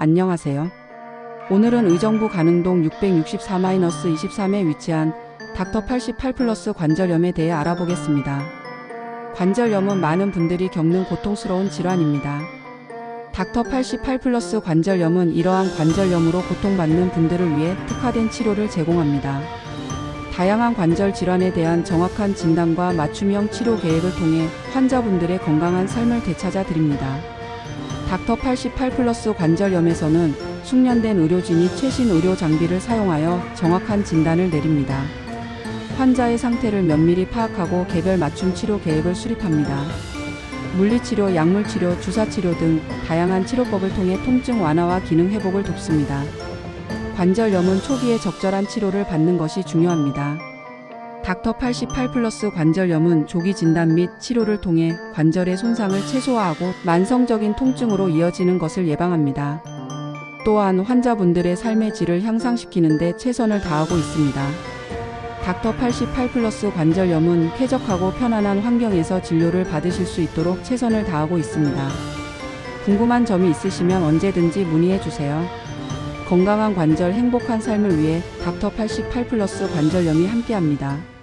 안녕하세요. 오늘은 의정부 가능동 664-23에 위치한 닥터 88 플러스 관절염에 대해 알아보겠습니다. 관절염은 많은 분들이 겪는 고통스러운 질환입니다. 닥터 88 플러스 관절염은 이러한 관절염으로 고통받는 분들을 위해 특화된 치료를 제공합니다. 다양한 관절 질환에 대한 정확한 진단과 맞춤형 치료 계획을 통해 환자분들의 건강한 삶을 되찾아 드립니다. 닥터 88 플러스 관절염에서는 숙련된 의료진이 최신 의료 장비를 사용하여 정확한 진단을 내립니다. 환자의 상태를 면밀히 파악하고 개별 맞춤 치료 계획을 수립합니다. 물리치료, 약물치료, 주사치료 등 다양한 치료법을 통해 통증 완화와 기능 회복을 돕습니다. 관절염은 초기에 적절한 치료를 받는 것이 중요합니다. 닥터 88 플러스 관절염은 조기 진단 및 치료를 통해 관절의 손상을 최소화하고 만성적인 통증으로 이어지는 것을 예방합니다. 또한 환자분들의 삶의 질을 향상시키는 데 최선을 다하고 있습니다. 닥터 88 플러스 관절염은 쾌적하고 편안한 환경에서 진료를 받으실 수 있도록 최선을 다하고 있습니다. 궁금한 점이 있으시면 언제든지 문의해 주세요. 건강한 관절 행복한 삶을 위해 닥터 88 플러스 관절염이 함께합니다.